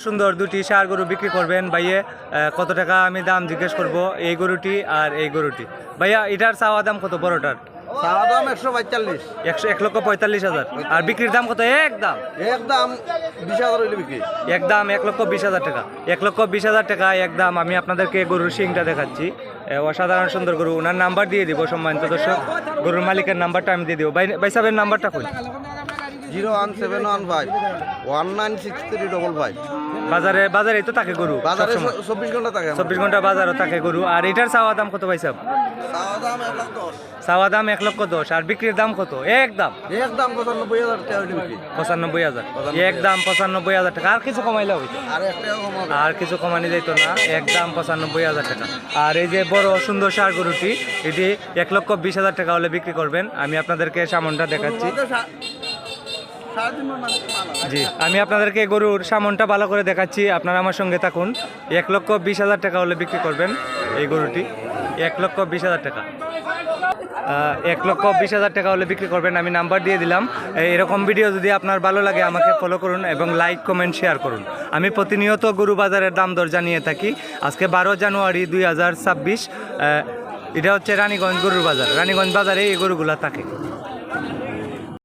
সুন্দর দুটি সার গরু বিক্রি করবেন। ভাইয়ে কত টাকা আমি দাম জিজ্ঞেস করব? এই গরুটি আর এই গরুটি। ভাইয়া এটার চাওয়া দাম কত বড়টার? চাওয়া দাম একশো পঁয়তাল্লিশ। একশো এক লক্ষ পঁয়তাল্লিশ হাজার। আর বিক্রির দাম কত? একদম একদম বিশ হাজার হইলে বিক্রি। একদম এক লক্ষ বিশ হাজার টাকা। এক লক্ষ বিশ হাজার টাকা একদম আমি আপনাদেরকে গরুর শিংটা দেখাচ্ছি। অসাধারণ সুন্দর গরু। ওনার নাম্বার দিয়ে দিব সম্মানিত দর্শক। গরুর মালিকের নাম্বারটা আমি দিয়ে দিব। ভাই ভাই সাহেবের নাম্বারটা কই? Zero one seven one five. One nine six three double five. বাজারে বাজারে তো থাকে গরু বাজারে চব্বিশ ঘণ্টা থাকে চব্বিশ ঘণ্টা বাজারও থাকে গরু। আর এটার চাওয়া দাম কত চাওয়া দাম এক দাম এক লক্ষ দশ। আর বিক্রির দাম কত? একদম একদম পঁচানব্বই হাজার টাকা হইলে পঁচানব্বই হাজার। একদম পঁচানব্বই হাজার টাকা। আর কিছু কমাইলে হবে আর আর কিছু কমানি যাইত না। একদম পঁচানব্বই হাজার টাকা। আর এই যে বড় সুন্দর সার গরুটি এটি এক লক্ষ বিশ হাজার টাকা হলে বিক্রি করবেন। আমি আপনাদেরকে সামনটা দেখাচ্ছি। জি, আমি আপনাদেরকে গরুর সামনটা ভালো করে দেখাচ্ছি। আপনারা আমার সঙ্গে থাকুন। এক লক্ষ বিশ হাজার টাকা হলে বিক্রি করবেন এই গরুটি। এক লক্ষ বিশ হাজার টাকা। এক লক্ষ বিশ হাজার টাকা হলে বিক্রি করবেন। আমি নাম্বার দিয়ে দিলাম। এরকম ভিডিও যদি আপনার ভালো লাগে, আমাকে ফলো করুন এবং লাইক কমেন্ট শেয়ার করুন। আমি প্রতিনিয়ত গরু বাজারের দাম দর জানিয়ে থাকি। আজকে বারো জানুয়ারি দুই হাজার ছাব্বিশ এটা হচ্ছে রানীগঞ্জ গরুর বাজার। রানীগঞ্জ বাজারে এই গরুগুলা থাকে।